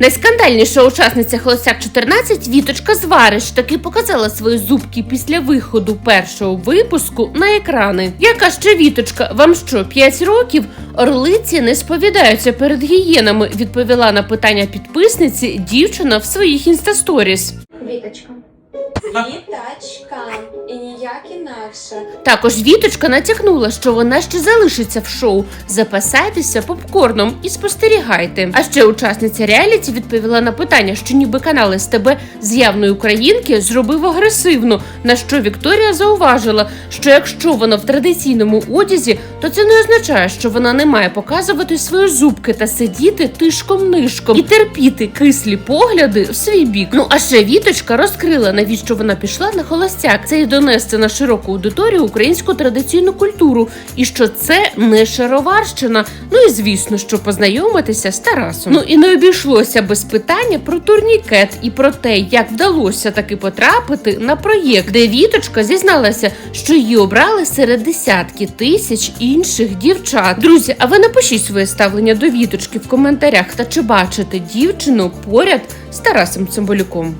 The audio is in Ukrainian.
Найскандальніша учасниця Холостяк 14 Віточка Звариш таки показала свої зубки після виходу першого випуску на екрани. Яка ще Віточка? Вам що, 5 років? Орлиці не сповідаються перед гієнами, відповіла на питання підписниці дівчина в своїх інстасторіс. Віточка. Віточка. І ніяк інакше. Також Віточка натякнула, що вона ще залишиться в шоу. Запасайтеся попкорном і спостерігайте. А ще учасниця реаліті відповіла на питання, що ніби канал СТБ з явної українки зробив агресивно. На що Вікторія зауважила, що якщо вона в традиційному одязі, то це не означає, що вона не має показувати свої зубки та сидіти тишком нишком і терпіти кислі погляди в свій бік. Ну а ще Віточка розкрила, навіщо вона пішла на холостяк. Це і донести на широку аудиторію українську традиційну культуру, і що це не шароварщина. Ну і звісно, що познайомитися з Тарасом. Ну і не обійшлося без питання про турнікет і про те, як вдалося таки потрапити на проєкт, де Віточка зізналася, що її обрали серед десятки тисяч інших дівчат. Друзі, а ви напишіть своє ставлення до Віточки в коментарях та чи бачите дівчину поряд з Тарасом Цимбалюком.